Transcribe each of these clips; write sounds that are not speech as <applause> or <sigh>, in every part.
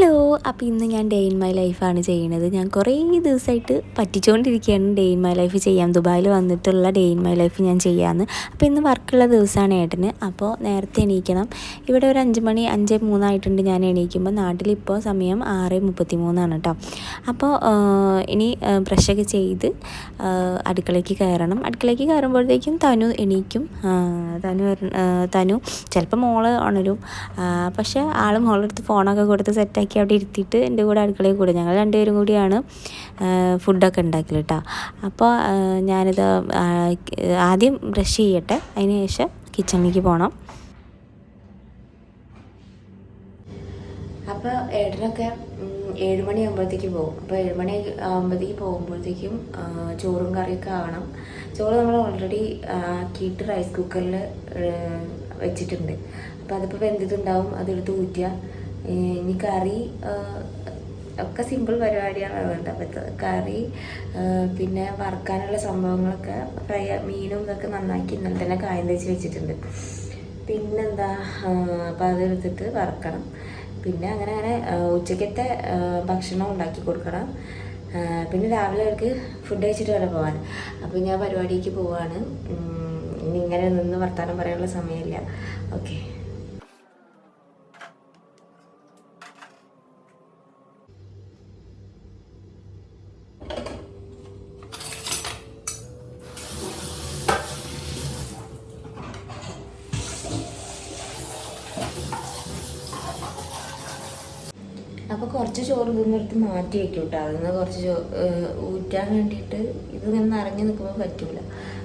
Hello. അപ്പോൾ ഇന്ന് ഞാൻ ഡേ ഇൻ മൈ ലൈഫാണ് ചെയ്യുന്നത്. ഞാൻ കുറേ ദിവസമായിട്ട് പറ്റിച്ചുകൊണ്ടിരിക്കുകയാണ് ഡേ ഇൻ മൈ ലൈഫ് ചെയ്യാം ദുബായിൽ വന്നിട്ടുള്ള ഡേ ഇൻ മൈ ലൈഫ് ഞാൻ ചെയ്യാമെന്ന് അപ്പോൾ ഇന്ന് വർക്കുള്ള ദിവസമാണ് ഏട്ടന്. അപ്പോൾ നേരത്തെ എണീക്കണം. ഇവിടെ ഒരു അഞ്ച് മണി അഞ്ച് മൂന്നായിട്ടുണ്ട് ഞാൻ എണീക്കുമ്പോൾ നാട്ടിലിപ്പോൾ സമയം ആറ് മുപ്പത്തി മൂന്നാണ് കേട്ടോ അപ്പോൾ ഇനി ബ്രഷൊക്കെ ചെയ്ത് അടുക്കളയ്ക്ക് കയറണം. അടുക്കളയ്ക്ക് കയറുമ്പോഴത്തേക്കും തനു എണീക്കും. തനു തനു. ചിലപ്പോൾ മോൾ ഉണരും. പക്ഷേ ആൾ മോളെടുത്ത് ഫോണൊക്കെ കൊടുത്ത് സെറ്റാക്കി അവിടെ ഇരുത്തിയിട്ട് എന്റെ കൂടെ അടുക്കളയിൽ കൂടെ ഞങ്ങൾ രണ്ടുപേരും കൂടിയാണ് ഫുഡൊക്കെ ഉണ്ടാക്കൽ കേട്ടോ അപ്പോൾ ഞാനിത് ആദ്യം ബ്രഷ് ചെയ്യട്ടെ അതിന് ശേഷം കിച്ചണിലേക്ക് പോകണം അപ്പോൾ ഏട്ടനൊക്കെ ഏഴ് മണി ആകുമ്പോഴത്തേക്ക് പോകും. അപ്പോൾ ഏഴ് മണി ആകുമ്പോഴത്തേക്ക് പോകുമ്പോഴത്തേക്കും ചോറും കറിയൊക്കെ ആവണം. ചോറ് നമ്മൾ ഓൾറെഡി ആക്കിയിട്ട് റൈസ് കുക്കറിൽ വെച്ചിട്ടുണ്ട്. അപ്പോൾ അതിപ്പോൾ വെന്തിട്ടുണ്ടാവും അതെടുത്ത് ഊറ്റുക. ഇനി കറി ഒക്കെ സിമ്പിൾ പരിപാടിയാണ് വേണ്ടത്. അപ്പോൾ കറി പിന്നെ വറുക്കാനുള്ള സംഭവങ്ങളൊക്കെ ഫ്രൈ മീനും ഇതൊക്കെ നന്നാക്കി ഇന്നലെ തന്നെ കായം തേച്ച് വെച്ചിട്ടുണ്ട്. പിന്നെന്താ അപ്പം അതെടുത്തിട്ട് വറക്കണം. പിന്നെ അങ്ങനെ അങ്ങനെ ഉച്ചക്കത്തെ ഭക്ഷണം ഉണ്ടാക്കി കൊടുക്കണം. പിന്നെ രാവിലെ അവർക്ക് ഫുഡ് കഴിച്ചിട്ട് വേണം പോകാൻ അപ്പോൾ ഞാൻ പരിപാടിക്ക് പോവാണ്. ഇനി ഇങ്ങനെ നിന്ന് വർത്താനം പറയാനുള്ള സമയമില്ല. ഓക്കെ. അപ്പോൾ കുറച്ച് ചോറ് ഇതൊന്നെടുത്ത് മാറ്റി വെക്കും കേട്ടോ അതിന്ന് കുറച്ച് ഊറ്റാൻ വേണ്ടിയിട്ട് ഇത് ഇങ്ങനെ നിറഞ്ഞു നിൽക്കുമ്പോൾ പറ്റൂല.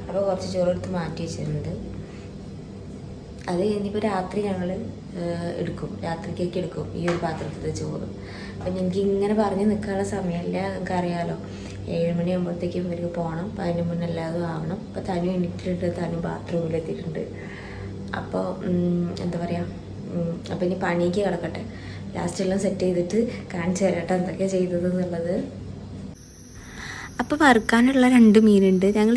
അപ്പോൾ കുറച്ച് ചോറ് എടുത്ത് മാറ്റി വെച്ചിട്ടുണ്ട്. അത് ഇനിയിപ്പോൾ രാത്രി ഞങ്ങൾ എടുക്കും. രാത്രിക്കേക്ക് എടുക്കും. ഈ ഒരു പാത്രത്തിലെ ചോറ്. അപ്പം എനിക്ക് ഇങ്ങനെ പറഞ്ഞ് നിൽക്കാനുള്ള സമയമില്ല. നിങ്ങൾക്ക് അറിയാലോ. ഏഴ് മണിയാകുമ്പോഴത്തേക്കും ഇവർക്ക് പോകണം അപ്പം അതിന് മുന്നേ എല്ലാതും ആവണം. അപ്പം തനു എണീറ്റിട്ടുണ്ട്. തനു ബാത്റൂമിലെത്തിയിട്ടുണ്ട് അപ്പോൾ എന്താ പറയുക അപ്പം ഇനി പണിക്ക് കിടക്കട്ടെ. ലാസ്റ്റ് എല്ലാം സെറ്റ് ചെയ്തിട്ട് കാണിച്ചു തരാട്ടോ എന്തൊക്കെയാണ് ചെയ്തത് എന്നുള്ളത്. അപ്പോൾ വറുക്കാനുള്ള രണ്ട് മീനുണ്ട്. ഞങ്ങൾ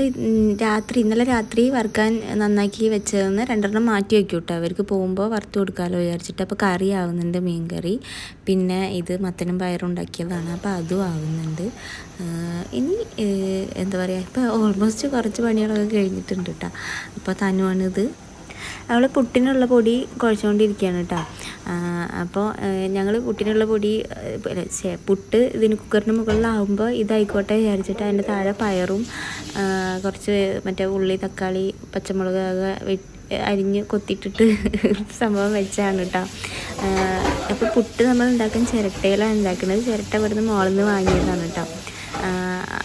രാത്രി ഇന്നലെ രാത്രി വറുക്കാൻ നന്നാക്കി വെച്ചതെന്ന് രണ്ടെണ്ണം മാറ്റി വെക്കും കേട്ടോ അവർക്ക് പോകുമ്പോൾ വറുത്ത് കൊടുക്കാമല്ലോ വിചാരിച്ചിട്ട്. അപ്പോൾ കറി ആവുന്നുണ്ട് മീൻ കറി പിന്നെ ഇത് മത്തനും പയറും ഉണ്ടാക്കിയതാണ്. അപ്പോൾ അതും ആവുന്നുണ്ട്. ഇനി എന്താ പറയുക ഇപ്പോൾ ഓൾമോസ്റ്റ് കുറച്ച് പണികളൊക്കെ കഴിഞ്ഞിട്ടുണ്ട് കേട്ടോ അപ്പോൾ തനുവാണിത് അവൾ പുട്ടിനുള്ള പൊടി കുഴച്ചുകൊണ്ടിരിക്കുകയാണ് കേട്ടോ. അപ്പോൾ ഞങ്ങൾ പുട്ടിനുള്ള പൊടി പുട്ട് ഇതിന് കുക്കറിന് മുകളിലാവുമ്പോൾ ഇതായിക്കോട്ടെ വിചാരിച്ചിട്ട് അതിന്റെ താഴെ പയറും കുറച്ച് മറ്റേ ഉള്ളി തക്കാളി പച്ചമുളക് അരിഞ്ഞ് കൊത്തിയിട്ടിട്ട് <laughs> സംഭവം വെച്ചാണ് കേട്ടോ. അപ്പോൾ പുട്ട് നമ്മൾ ഉണ്ടാക്കുന്ന ചിരട്ടയിലാണ് ഉണ്ടാക്കുന്നത്. ചിരട്ട ഇവിടുന്ന് മോളിൽ നിന്ന് വാങ്ങിയതാണ് കേട്ടോ.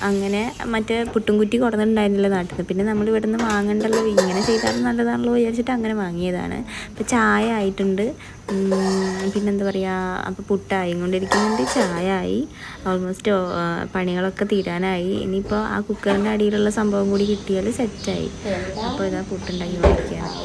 അങ്ങനെ മറ്റേ പുട്ടുംകുറ്റി കൊടുത്തിട്ടുണ്ടായിരുന്നില്ല നാട്ടിൽ നിന്ന് പിന്നെ നമ്മൾ ഇവിടെ നിന്ന് വാങ്ങണ്ടല്ലോ ഇങ്ങനെ ചെയ്താലും നല്ലതാണല്ലോ വിചാരിച്ചിട്ട് അങ്ങനെ വാങ്ങിയതാണ്. അപ്പോൾ ചായ ആയിട്ടുണ്ട്. പിന്നെന്താ പറയുക അപ്പോൾ പുട്ടായി കൊണ്ടിരിക്കുന്നുണ്ട് ചായ ആയി ഓൾമോസ്റ്റ് പണികളൊക്കെ തീരാനായി. ഇനിയിപ്പോൾ ആ കുക്കറിന്റെ അടിയിലുള്ള സംഭവം കൂടി കിട്ടിയാൽ സെറ്റായി. അപ്പോൾ ഇതാ പുട്ടുണ്ടാക്കി കൊണ്ടിരിക്കുകയാണ്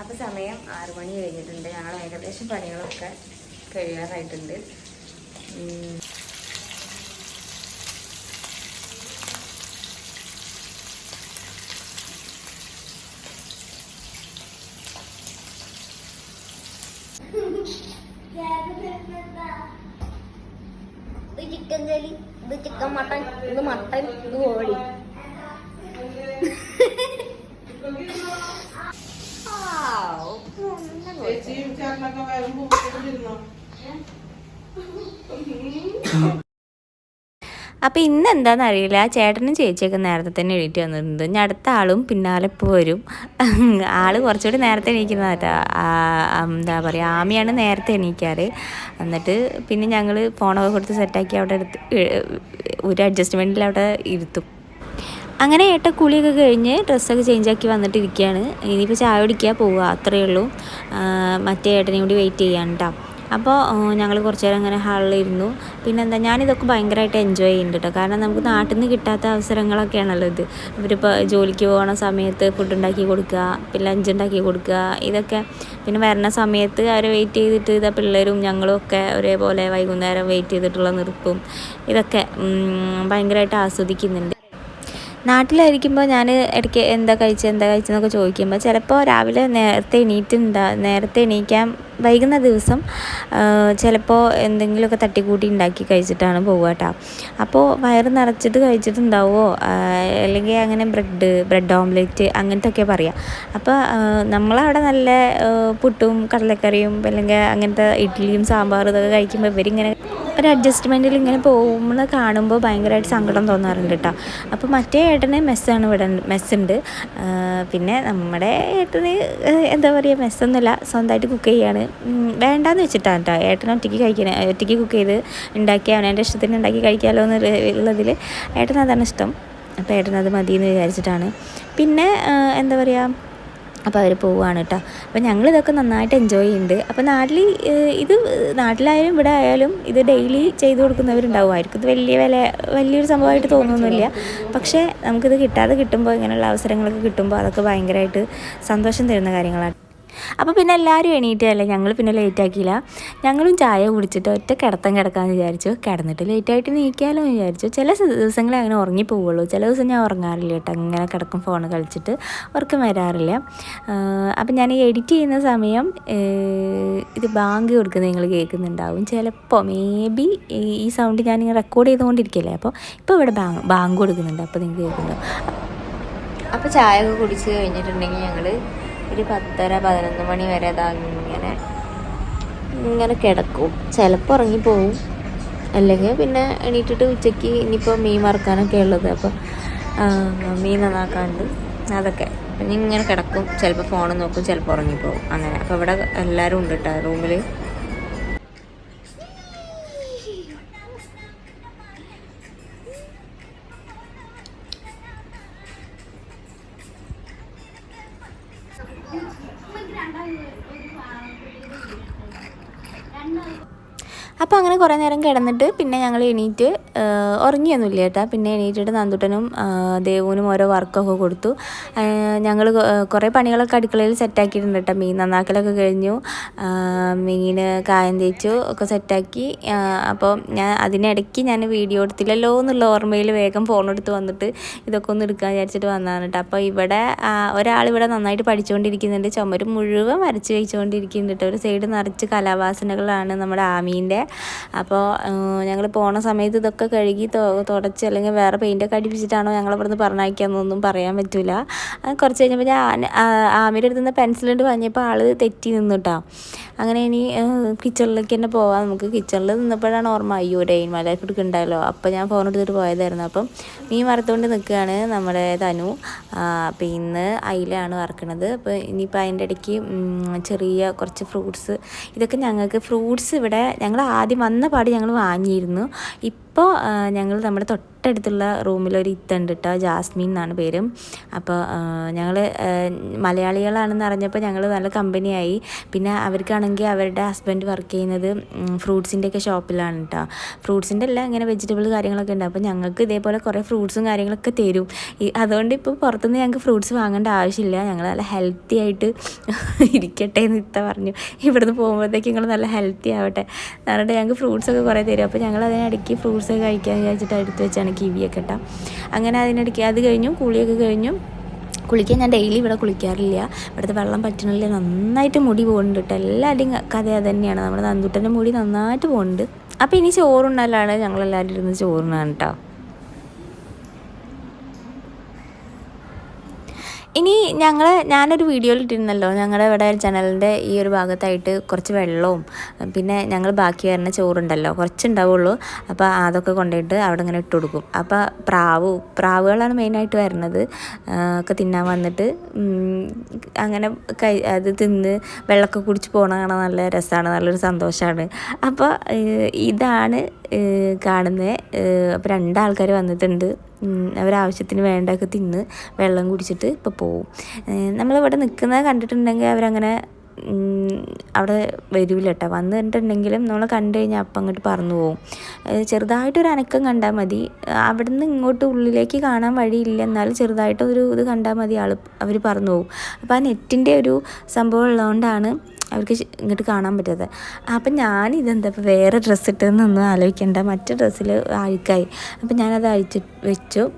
അപ്പോൾ സമയം ആറ് മണി കഴിഞ്ഞിട്ടുണ്ട്. ഞങ്ങൾ ഏകദേശം പണികളൊക്കെ കഴിയാറായിട്ടുണ്ട്. ഇത് ചിക്കൻ ജലി ഇത് ചിക്കൻ മട്ടൻ ഇത് മട്ടൻ ഇത് കോഴി. ചേച്ചിയും ചേട്ടനൊക്കെ വരുമ്പോ ഇരുന്നോ അപ്പോൾ ഇന്ന് എന്താണെന്ന് അറിയില്ല ചേട്ടനും ചേച്ചിയൊക്കെ നേരത്തെ തന്നെ എഴുതി വന്നിട്ടുണ്ട്. ഞാൻ അടുത്ത ആളും പിന്നാലെ ഇപ്പോൾ ആൾ ആൾ കുറച്ചുകൂടി നേരത്തെ എണീക്കുന്ന എന്താ പറയുക ആമിയാണ് നേരത്തെ എണീക്കാറ്. എന്നിട്ട് പിന്നെ ഞങ്ങൾ ഫോണൊക്കെ കൊടുത്ത് സെറ്റാക്കി അവിടെ എടുത്ത് ഒരു അഡ്ജസ്റ്റ്മെന്റിൽ അവിടെ ഇരുത്തും. അങ്ങനെ ഏട്ട കുളിയൊക്കെ കഴിഞ്ഞ് ഡ്രസ്സൊക്കെ ചേഞ്ച് ആക്കി വന്നിട്ടിരിക്കുകയാണ് ഇനിയിപ്പോൾ ചായ കുടിക്കുക പോവുക അത്രയേ ഉള്ളൂ. മറ്റേ ഏട്ടനെയും കൂടി വെയിറ്റ് ചെയ്യാൻ കേട്ടോ അപ്പോൾ ഞങ്ങൾ കുറച്ച് നേരം അങ്ങനെ ഹാളിലിരുന്നു പിന്നെന്താ ഞാനിതൊക്കെ ഭയങ്കരമായിട്ട് എൻജോയ് ചെയ്യുന്നുണ്ട് കേട്ടോ കാരണം നമുക്ക് നാട്ടിൽ നിന്ന് കിട്ടാത്ത അവസരങ്ങളൊക്കെയാണല്ലോ ഇത്. ഇവരിപ്പോൾ ജോലിക്ക് പോകുന്ന സമയത്ത് ഫുഡ് ഉണ്ടാക്കി കൊടുക്കുക പിന്നെ ലഞ്ച് ഉണ്ടാക്കി കൊടുക്കുക ഇതൊക്കെ. പിന്നെ വരുന്ന സമയത്ത് അവരെ വെയിറ്റ് ചെയ്തിട്ട് ഇതാ പിള്ളേരും ഞങ്ങളും ഒക്കെ ഒരേപോലെ വൈകുന്നേരം വെയിറ്റ് ചെയ്തിട്ടുള്ള നിർപ്പും. ഇതൊക്കെ ഭയങ്കരമായിട്ട് ആസ്വദിക്കുന്നുണ്ട്. നാട്ടിലായിരിക്കുമ്പോൾ ഞാൻ ഇടയ്ക്ക് എന്താ കഴിച്ചത് എന്താ കഴിച്ചതെന്നൊക്കെ ചോദിക്കുമ്പോൾ ചിലപ്പോൾ രാവിലെ നേരത്തെ എണീറ്റുണ്ടാ നേരത്തെ എണീക്കാൻ വൈകുന്ന ദിവസം ചിലപ്പോൾ എന്തെങ്കിലുമൊക്കെ തട്ടിക്കൂട്ടി ഉണ്ടാക്കി കഴിച്ചിട്ടാണ് പോവുക കേട്ടോ അപ്പോൾ വയറ് നിറച്ചിട്ട് കഴിച്ചിട്ടുണ്ടാവുമോ അല്ലെങ്കിൽ അങ്ങനെ ബ്രെഡ് ബ്രെഡ് ഓംലെറ്റ് അങ്ങനത്തെ ഒക്കെ പറയാം അപ്പോൾ നമ്മളവിടെ നല്ല പുട്ടും കടലക്കറിയും അല്ലെങ്കിൽ അങ്ങനത്തെ ഇഡ്ഡലിയും സാമ്പാറും ഇതൊക്കെ കഴിക്കുമ്പോൾ ഇവരിങ്ങനെ ഒരു അഡ്ജസ്റ്റ്മെന്റിൽ ഇങ്ങനെ പോകുമ്പോൾ കാണുമ്പോൾ ഭയങ്കരമായിട്ട് സങ്കടം തോന്നാറുണ്ട് കേട്ടോ അപ്പോൾ മറ്റേ ഏട്ടന് മെസ്സാണ് ഇവിടെ മെസ്സുണ്ട്. പിന്നെ നമ്മുടെ ഏട്ടന് എന്താ പറയുക മെസ്സൊന്നുമില്ല. സ്വന്തമായിട്ട് കുക്ക് ചെയ്യാണ് വേണ്ടാന്ന് വെച്ചിട്ടാണ് കേട്ടോ ഏട്ടൻ ഒറ്റയ്ക്ക് കഴിക്കണ ഒറ്റയ്ക്ക് കുക്ക് ചെയ്ത് ഉണ്ടാക്കി അവനെ ഇഷ്ടത്തിന് ഉണ്ടാക്കി കഴിക്കാമല്ലോ എന്ന് ഉള്ളതിൽ ഏട്ടന് അതാണ് ഇഷ്ടം. അപ്പോൾ ഏട്ടൻ അത് എന്ന് വിചാരിച്ചിട്ടാണ്. പിന്നെ എന്താ പറയുക അപ്പോൾ അവർ പോവുകയാണ് കേട്ടോ അപ്പോൾ ഞങ്ങൾ ഇതൊക്കെ നന്നായിട്ട് എൻജോയ് ചെയ്യുന്നുണ്ട് അപ്പോൾ നാട്ടിൽ ഇത് നാട്ടിലായാലും ഇവിടെ ആയാലും ഇത് ഡെയിലി ചെയ്തു കൊടുക്കുന്നവരുണ്ടാവുമായിരിക്കും. ഇത് വലിയ വില വലിയൊരു സംഭവമായിട്ട് തോന്നുന്നില്ല പക്ഷേ നമുക്കിത് കിട്ടാതെ കിട്ടുമ്പോൾ ഇങ്ങനെയുള്ള അവസരങ്ങളൊക്കെ കിട്ടുമ്പോൾ അതൊക്കെ ഭയങ്കരമായിട്ട് സന്തോഷം തരുന്ന കാര്യങ്ങളാണ്. അപ്പോൾ പിന്നെ എല്ലാവരും എണീറ്റല്ലേ ഞങ്ങൾ പിന്നെ ലേറ്റ് ആക്കിയില്ല. ഞങ്ങളും ചായ കുടിച്ചിട്ട് ഒറ്റ കിടത്തം കിടക്കാമെന്ന് വിചാരിച്ചു. കിടന്നിട്ട് ലേറ്റായിട്ട് നീക്കാമല്ലോ എന്ന് വിചാരിച്ചു. ചില ദിവസങ്ങളെ അങ്ങനെ ഉറങ്ങി പോവുള്ളൂ. ചില ദിവസം ഞാൻ ഉറങ്ങാറില്ല കേട്ടോ. അങ്ങനെ കിടക്കും ഫോൺ കളിച്ചിട്ട്. ഉറക്കം വരാറില്ല. അപ്പം ഞാൻ എഡിറ്റ് ചെയ്യുന്ന സമയം ഇത് ബാങ്ക് കൊടുക്കുന്നത് നിങ്ങൾ കേൾക്കുന്നുണ്ടാവും. ചിലപ്പോൾ മേ ബി ഈ സൗണ്ട് ഞാൻ റെക്കോർഡ് ചെയ്തുകൊണ്ടിരിക്കില്ലേ? അപ്പോൾ ഇപ്പോൾ ഇവിടെ ബാങ്ക് ബാങ്ക് കൊടുക്കുന്നുണ്ട്. അപ്പോൾ നിങ്ങൾ കേൾക്കുന്നുണ്ടാവും. അപ്പോൾ ചായ ഒക്കെ കുടിച്ച് കഴിഞ്ഞിട്ടുണ്ടെങ്കിൽ ഞങ്ങൾ ഒരു പത്തര പതിനൊന്ന് മണി വരെ അതാ ഇങ്ങനെ ഇങ്ങനെ കിടക്കും ചിലപ്പോൾ ഉറങ്ങിപ്പോവും അല്ലെങ്കിൽ പിന്നെ എണീറ്റിട്ട് ഉച്ചയ്ക്ക് ഇനിയിപ്പോൾ മീൻ വറുക്കാനൊക്കെ ഉള്ളത്. അപ്പോൾ മീൻ നന്നാക്കാണ്ട് അതൊക്കെ. പിന്നെ ഇങ്ങനെ കിടക്കും. ചിലപ്പോൾ ഫോൺ നോക്കും ചിലപ്പോൾ ഉറങ്ങിപ്പോവും അങ്ങനെ. അപ്പോൾ ഇവിടെ എല്ലാവരും ഉണ്ട് കേട്ടോ റൂമിൽ കുറേ നേരം കിടന്നിട്ട് പിന്നെ ഞങ്ങൾ എണീറ്റ് ഉറങ്ങിയൊന്നുമില്ല കേട്ടാ. പിന്നെ എണീറ്റിട്ട് നന്ദുട്ടനും ദേവുവിനും ഓരോ വർക്കൊക്കെ കൊടുത്തു. ഞങ്ങൾ കുറേ പണികളൊക്കെ അടുക്കളയിൽ സെറ്റാക്കിയിട്ടുണ്ട് കേട്ടോ. മീൻ നന്നാക്കലൊക്കെ കഴിഞ്ഞു. മീൻ കായം തേച്ചു ഒക്കെ സെറ്റാക്കി. അപ്പോൾ ഞാൻ അതിനിടയ്ക്ക് ഞാൻ വീഡിയോ എടുത്തില്ലല്ലോ എന്നുള്ള ഓർമ്മയിൽ വേഗം ഫോൺ എടുത്ത് വന്നിട്ട് ഇതൊക്കെ ഒന്ന് എടുക്കാൻ വിചാരിച്ചിട്ട് വന്നതാണ് കേട്ടോ. അപ്പോൾ ഇവിടെ ഒരാളിവിടെ നന്നായിട്ട് പഠിച്ചുകൊണ്ടിരിക്കുന്നുണ്ട്. ചുമര് മുഴുവൻ വരച്ച് വെച്ചുകൊണ്ടിരിക്കുന്നുണ്ട് കേട്ടോ. ഒരു സൈഡ് നിറച്ച് കലാവാസനകളാണ് നമ്മുടെ ആമീന്റെ. അപ്പോൾ ഞങ്ങൾ പോണ സമയത്ത് ഇതൊക്കെ കഴുകി തുടച്ച് അല്ലെങ്കിൽ വേറെ പെയിന്റൊക്കെ അടിപ്പിച്ചിട്ടാണോ ഞങ്ങൾ ഇവിടുന്ന് പറഞ്ഞയക്കാമെന്നൊന്നും പറയാൻ പറ്റില്ല കുറച്ച് കഴിഞ്ഞപ്പോൾ ഞാൻ ആമിയുടെ അടുത്ത് നിന്ന് പെൻസിലുണ്ട് പറഞ്ഞപ്പോൾ ആൾ തെറ്റി നിന്നു കേട്ടോ അങ്ങനെ ഇനി കിച്ചണിലേക്ക് തന്നെ പോവാം. നമുക്ക് കിച്ചണിൽ നിന്നപ്പോഴാണ് ഓർമ്മ അയ്യോ ഡെയിൻ മലൈഫ് എടുക്കണ്ടല്ലോ അപ്പോൾ ഞാൻ ഫോൺ എടുത്തിട്ട് പോയതായിരുന്നു. അപ്പം മീൻ വറുത്തുകൊണ്ട് നിൽക്കുകയാണ് നമ്മുടെ തനു. അപ്പം ഇന്ന് അയിലാണ് വറക്കണത്. അപ്പോൾ ഇനിയിപ്പോൾ അതിന്റെ ഇടയ്ക്ക് ചെറിയ കുറച്ച് ഫ്രൂട്ട്സ്. ഇതൊക്കെ ഞങ്ങൾക്ക് ഫ്രൂട്ട്സ് ഇവിടെ ഞങ്ങൾ ആദ്യം വന്ന പാട് ഞങ്ങൾ വാങ്ങിയിരുന്നു. ഇപ്പോൾ ഞങ്ങൾ നമ്മുടെ തൊട്ടടുത്തുള്ള റൂമിലൊരു ഇത്തുണ്ട് കേട്ടോ ജാസ്മിൻ എന്നാണ് പേര്. അപ്പോൾ ഞങ്ങൾ മലയാളികളാണെന്ന് അറിഞ്ഞപ്പോൾ ഞങ്ങൾ നല്ല കമ്പനിയായി. പിന്നെ അവർക്കാണെങ്കിൽ അവരുടെ ഹസ്ബൻഡ് വർക്ക് ചെയ്യുന്നത് ഫ്രൂട്ട്സിന്റെ ഒക്കെ ഷോപ്പിലാണ് കേട്ടോ ഫ്രൂട്ട്സിന്റെ എല്ലാം ഇങ്ങനെ വെജിറ്റബിൾ കാര്യങ്ങളൊക്കെ ഉണ്ട്. അപ്പോൾ ഞങ്ങൾക്ക് ഇതേപോലെ കുറേ ഫ്രൂട്ട്സും കാര്യങ്ങളൊക്കെ തരും. അതുകൊണ്ട് ഇപ്പോൾ പുറത്തുനിന്ന് ഞങ്ങൾക്ക് ഫ്രൂട്ട്സ് വാങ്ങേണ്ട ആവശ്യമില്ല. ഞങ്ങൾ നല്ല ഹെൽത്തി ആയിട്ട് ഇരിക്കട്ടെ എന്ന് ഇത്ത പറഞ്ഞു. ഇവിടുന്ന് പോകുമ്പോഴത്തേക്ക് നിങ്ങൾ നല്ല ഹെൽത്തി ആവട്ടെ എന്നിട്ട് ഞങ്ങൾക്ക് ഫ്രൂട്ട്സ് ഒക്കെ കുറേ തരും. അപ്പോൾ ഞങ്ങൾ അതിനിടയ്ക്ക് ഫ്രൂട്ട്സ് ഒക്കെ കഴിക്കാൻ വിചാരിച്ചിട്ട് എടുത്ത് വെച്ചാണ് കിവിയൊക്കെ ഇട്ടാം. അങ്ങനെ അതിനിടയ്ക്ക് അത് കഴിഞ്ഞു കുളിയൊക്കെ കഴിഞ്ഞു. കുളിക്കാൻ ഞാൻ ഡെയിലി ഇവിടെ കുളിക്കാറില്ല. ഇവിടുത്തെ വെള്ളം പറ്റണില്ല. നന്നായിട്ട് മുടി പോകുന്നുണ്ട് കേട്ടോ. എല്ലാവരുടെയും കഥ അത് തന്നെയാണ് നമ്മുടെ നന്ദുട്ടന്റെ മുടി നന്നായിട്ട് പോകുന്നുണ്ട്. അപ്പോൾ ഇനി ചോറുണ്ടല്ലാണ് ഞങ്ങളെല്ലാവരും ഇരുന്ന് ചോറുണ്ണാണ് കേട്ടോ. ഇനി ഞങ്ങൾ ഞാനൊരു വീഡിയോയിൽ ഇട്ടിരുന്നല്ലോ ഞങ്ങളുടെ ഇവിടെ ചാനലിന്റെ ഈ ഒരു ഭാഗത്തായിട്ട് കുറച്ച് വെള്ളവും പിന്നെ ഞങ്ങൾ ബാക്കി വരുന്ന ചോറുണ്ടല്ലോ കുറച്ചുണ്ടാവുള്ളൂ. അപ്പോൾ അതൊക്കെ കൊണ്ടുപോയിട്ട് അവിടെ ഇങ്ങനെ ഇട്ട് കൊടുക്കും അപ്പോൾ പ്രാവ് പ്രാവുകളാണ് മെയിനായിട്ട് വരുന്നത്. ഒക്കെ തിന്നാൻ വന്നിട്ട് അങ്ങനെ കൈ അത് തിന്ന് വെള്ളമൊക്കെ കുടിച്ച് പോകണ കാണാൻ നല്ല രസമാണ് നല്ലൊരു സന്തോഷമാണ് അപ്പോൾ ഇതാണ് കാണുന്നത് അപ്പോൾ രണ്ടാൾക്കാർ വന്നിട്ടുണ്ട്. അവരാവശ്യത്തിന് വേണ്ടതൊക്കെ തിന്ന് വെള്ളം കുടിച്ചിട്ട് ഇപ്പോൾ പോവും. നമ്മളിവിടെ നിൽക്കുന്നത് കണ്ടിട്ടുണ്ടെങ്കിൽ അവരങ്ങനെ അവിടെ വരില്ല കേട്ടോ. വന്ന് കണ്ടിട്ടുണ്ടെങ്കിലും നമ്മൾ കണ്ടു കഴിഞ്ഞാൽ അപ്പം അങ്ങോട്ട് പറന്നു പോകും ചെറുതായിട്ടൊരു അനക്കം കണ്ടാൽ മതി. അവിടെ നിന്ന് ഇങ്ങോട്ട് ഉള്ളിലേക്ക് കാണാൻ വഴിയില്ല. എന്നാലും ചെറുതായിട്ടൊരു ഇത് കണ്ടാൽ മതി ആൾ അവർ പറന്നു പോകും അപ്പോൾ ആ നെറ്റിന്റെ ഒരു സംഭവം ഉള്ളതുകൊണ്ടാണ് അവർക്ക് ഇങ്ങോട്ട് കാണാൻ പറ്റാതെ. അപ്പം ഞാൻ ഇതെന്താ ഇപ്പോൾ വേറെ ഡ്രസ്സ് ഇട്ടതെന്നൊന്നും ആലോചിക്കേണ്ട. മറ്റു ഡ്രസ്സിൽ അഴുക്കായി അപ്പം ഞാനത് അഴിച്ച് വെച്ചു.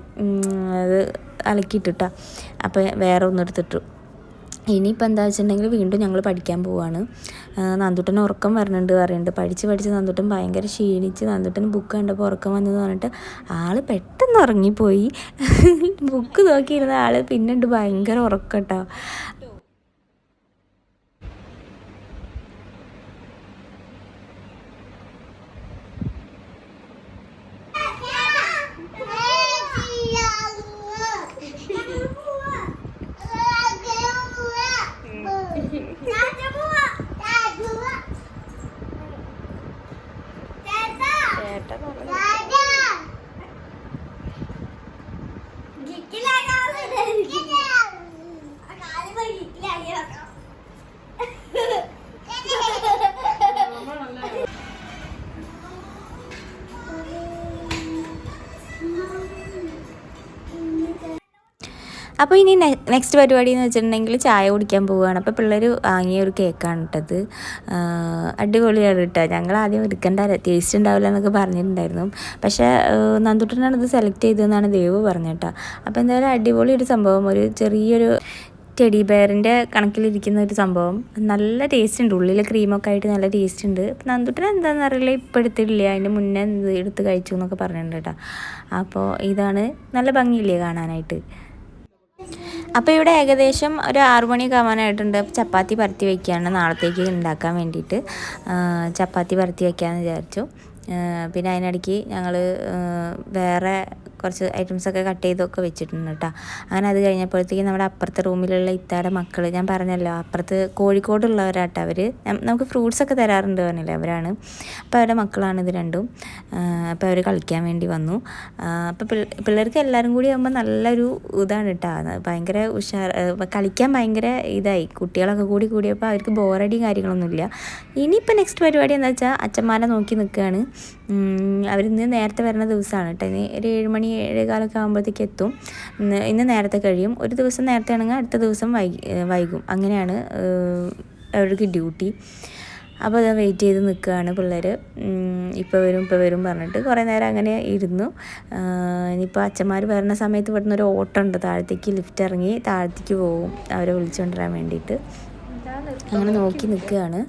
അത് അലക്കിയിട്ടിട്ടാ. അപ്പോൾ വേറെ ഒന്നും എടുത്തിട്ടു. ഇനിയിപ്പോൾ എന്താ വെച്ചിട്ടുണ്ടെങ്കിൽ വീണ്ടും ഞങ്ങൾ പഠിക്കാൻ പോവാണ്. നന്ദുട്ടൻ ഉറക്കം വരണുണ്ട് പറയുന്നുണ്ട് പഠിച്ച് പഠിച്ച് നന്ദുട്ടൻ ഭയങ്കര ക്ഷീണിച്ച് നന്ദുട്ടൻ ബുക്ക് കണ്ടപ്പോൾ ഉറക്കം വന്നെന്ന് പറഞ്ഞിട്ട് ആൾ പെട്ടെന്ന് ഉറങ്ങിപ്പോയി. <laughs> ബുക്ക് നോക്കിയിരുന്ന ആൾ പിന്നുണ്ട് ഭയങ്കര ഉറക്കം കേട്ടോ അപ്പോൾ ഇനി നെക്സ്റ്റ് പരിപാടി എന്ന് വെച്ചിട്ടുണ്ടെങ്കിൽ ചായ കുടിക്കാൻ പോവുകയാണ്. അപ്പോൾ പിള്ളേർ വാങ്ങിയ ഒരു കേക്കാണ് ഇട്ടത് അടിപൊളിയാണ് കേട്ടോ ഞങ്ങൾ ആദ്യം എടുക്കേണ്ട ടേസ്റ്റ് ഉണ്ടാവില്ല എന്നൊക്കെ പറഞ്ഞിട്ടുണ്ടായിരുന്നു. പക്ഷേ നന്ദുട്ടനാണ് ഇത് സെലക്ട് ചെയ്തതെന്നാണ് ദേവ് പറഞ്ഞത് അപ്പോൾ എന്തായാലും അടിപൊളി ഒരു സംഭവം. ഒരു ചെറിയൊരു ടെഡി ബെയറിന്റെ കണക്കിലിരിക്കുന്ന ഒരു സംഭവം. നല്ല ടേസ്റ്റ് ഉണ്ട്. ഉള്ളിലെ ക്രീമൊക്കെ ആയിട്ട് നല്ല ടേസ്റ്റ് ഉണ്ട്. നന്ദുട്ടൻ എന്താണെന്ന് അറിയില്ല. ഇപ്പോൾ എടുത്തിട്ടില്ല അതിന്റെ മുന്നേ എടുത്ത് കഴിച്ചു എന്നൊക്കെ പറഞ്ഞിട്ടുണ്ട് കേട്ടോ അപ്പോൾ ഇതാണ് നല്ല ഭംഗിയില്ലേ കാണാനായിട്ട്. അപ്പോൾ ഇവിടെ ഏകദേശം ഒരു ആറു മണിയൊക്കെ ആവാനായിട്ടുണ്ട് ചപ്പാത്തി പരത്തി വയ്ക്കുകയാണ് നാളത്തേക്ക് ഉണ്ടാക്കാൻ വേണ്ടിയിട്ട് ചപ്പാത്തി പരത്തി വയ്ക്കാമെന്ന് വിചാരിച്ചു. പിന്നെ അതിനിടയ്ക്ക് ഞങ്ങൾ വേറെ കുറച്ച് ഐറ്റംസൊക്കെ കട്ട് ചെയ്തൊക്കെ വെച്ചിട്ടുണ്ട് കേട്ടോ അങ്ങനെ അത് കഴിഞ്ഞപ്പോഴത്തേക്കും നമ്മുടെ അപ്പുറത്തെ റൂമിലുള്ള ഇത്താടെ മക്കൾ ഞാൻ പറഞ്ഞല്ലോ അപ്പുറത്ത് കോഴിക്കോടുള്ളവരാട്ടോ അവർ നമുക്ക് ഫ്രൂട്ട്സൊക്കെ തരാറുണ്ട് പറഞ്ഞില്ലേ അവരാണ്. അപ്പോൾ അവരുടെ മക്കളാണ് ഇത് രണ്ടും. അപ്പോൾ അവർ കളിക്കാൻ വേണ്ടി വന്നു. അപ്പോൾ പിള്ളേർക്ക് എല്ലാവരും കൂടി ആകുമ്പോൾ നല്ലൊരു ഇതാണ് കേട്ടോ ഭയങ്കര ഉഷാർ കളിക്കാൻ ഭയങ്കര ഇതായി. കുട്ടികളൊക്കെ കൂടി കൂടിയപ്പോൾ അവർക്ക് ബോറടിയും കാര്യങ്ങളൊന്നുമില്ല. ഇനിയിപ്പോൾ നെക്സ്റ്റ് പരിപാടി എന്താ വെച്ചാൽ അച്ഛന്മാരെ നോക്കി നിൽക്കുകയാണ് അവരിന്ന് നേരത്തെ വരുന്ന ദിവസമാണ് കേട്ടോ. ഇനി ഒരു ഏഴ് മണി ഏഴേകാലൊക്കെ ആകുമ്പോഴത്തേക്ക് എത്തും. ഇന്ന് ഇന്ന് നേരത്തെ കഴിയും. ഒരു ദിവസം നേരത്തെ ആണെങ്കിൽ അടുത്ത ദിവസം വൈകി വൈകും. അങ്ങനെയാണ് അവർക്ക് ഡ്യൂട്ടി. അപ്പോൾ അത് വെയിറ്റ് ചെയ്ത് നിൽക്കുകയാണ് പിള്ളേർ ഇപ്പോൾ വരും ഇപ്പോൾ വരും പറഞ്ഞിട്ട് കുറേ നേരം അങ്ങനെ ഇരുന്നു. ഇനിയിപ്പോൾ അച്ഛന്മാർ വരുന്ന സമയത്ത് ഇവിടുന്ന് ഒരു ഓട്ടം ഉണ്ട്. താഴത്തേക്ക് ലിഫ്റ്റ് ഇറങ്ങി താഴത്തേക്ക് പോകും. അവരെ വിളിച്ചുകൊണ്ടുവരാൻ വേണ്ടിയിട്ട്. അങ്ങനെ നോക്കി നിൽക്കുകയാണ്.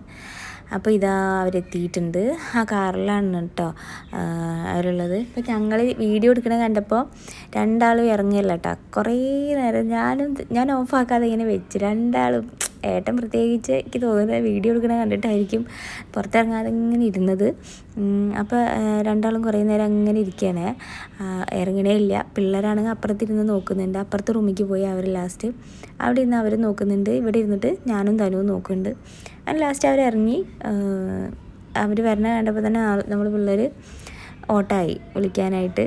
അപ്പോൾ ഇതാ അവരെത്തിയിട്ടുണ്ട്. ആ കാറിലാണ് കേട്ടോ അവരുള്ളത്. ഇപ്പോൾ ഞങ്ങൾ വീഡിയോ എടുക്കണ കണ്ടപ്പോൾ രണ്ടാളും ഇറങ്ങിയല്ല കേട്ടോ. കുറേ നേരം ഞാനും ഞാൻ ഓഫാക്കാതെ ഇങ്ങനെ വെച്ച്. രണ്ടാളും ഏട്ടൻ പ്രത്യേകിച്ച് എനിക്ക് തോന്നുന്നത് വീഡിയോ എടുക്കണ കണ്ടിട്ടായിരിക്കും പുറത്തിറങ്ങാതെ ഇങ്ങനെ ഇരുന്നത്. അപ്പോൾ രണ്ടാളും കുറേ നേരം അങ്ങനെ ഇരിക്കുകയാണ് ഇറങ്ങണേ ഇല്ല. പിള്ളേരാണെങ്കിൽ അപ്പുറത്തിരുന്ന് നോക്കുന്നുണ്ട്. അപ്പുറത്തെ റൂമിലേക്ക് പോയി അവർ ലാസ്റ്റ് അവിടെ ഇരുന്ന് അവർ നോക്കുന്നുണ്ട്. ഇവിടെ ഇരുന്നിട്ട് ഞാനും തനുവും നോക്കുന്നുണ്ട്. അങ്ങനെ ലാസ്റ്റ് അവർ ഇറങ്ങി. അവർ വരണ കണ്ടപ്പോൾ തന്നെ നമ്മൾ പിള്ളേർ ഓട്ടായി വിളിക്കാനായിട്ട്.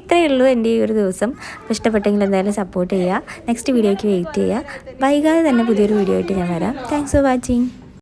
ഇത്രയേ ഉള്ളൂ എന്റെ ഈ ഒരു ദിവസം. ഇഷ്ടപ്പെട്ടെങ്കിൽ എന്തായാലും സപ്പോർട്ട് ചെയ്യുക. നെക്സ്റ്റ് വീഡിയോയ്ക്ക് വെയിറ്റ് ചെയ്യുക. വൈകാതെ തന്നെ പുതിയൊരു വീഡിയോ ആയിട്ട് ഞാൻ വരാം. Thanks for watching